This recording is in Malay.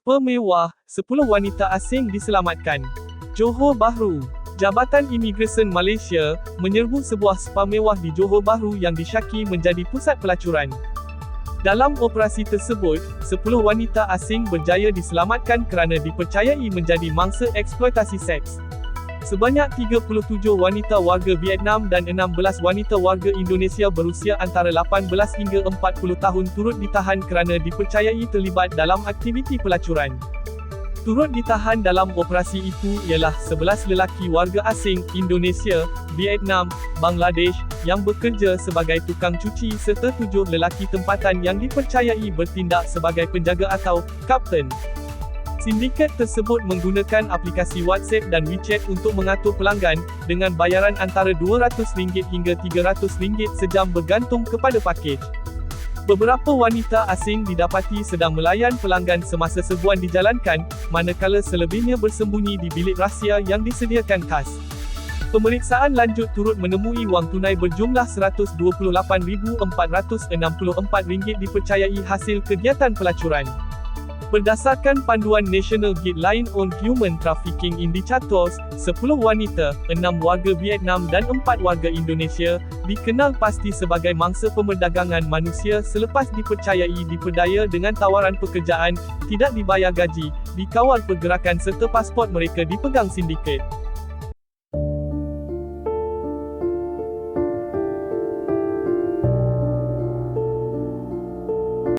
Sperm mewah, 10 wanita asing diselamatkan. Johor Bahru Jabatan Imigresen Malaysia, menyerbu sebuah spa mewah di Johor Bahru yang disyaki menjadi pusat pelacuran. Dalam operasi tersebut, 10 wanita asing berjaya diselamatkan kerana dipercayai menjadi mangsa eksploitasi seks. Sebanyak 37 wanita warga Vietnam dan 16 wanita warga Indonesia berusia antara 18 hingga 40 tahun turut ditahan kerana dipercayai terlibat dalam aktiviti pelacuran. Turut ditahan dalam operasi itu ialah 11 lelaki warga asing, Indonesia, Vietnam, Bangladesh, yang bekerja sebagai tukang cuci serta 7 lelaki tempatan yang dipercayai bertindak sebagai penjaga atau kapten. Sindiket tersebut menggunakan aplikasi WhatsApp dan WeChat untuk mengatur pelanggan, dengan bayaran antara RM200 hingga RM300 sejam bergantung kepada pakej. Beberapa wanita asing didapati sedang melayan pelanggan semasa serbuan dijalankan, manakala selebihnya bersembunyi di bilik rahsia yang disediakan khas. Pemeriksaan lanjut turut menemui wang tunai berjumlah RM128,464 dipercayai hasil kegiatan pelacuran. Berdasarkan panduan National Guideline on Human Trafficking Indicators, 10 wanita, 6 warga Vietnam dan 4 warga Indonesia, dikenal pasti sebagai mangsa pemerdagangan manusia selepas dipercayai diperdaya dengan tawaran pekerjaan, tidak dibayar gaji, dikawal pergerakan serta pasport mereka dipegang sindiket.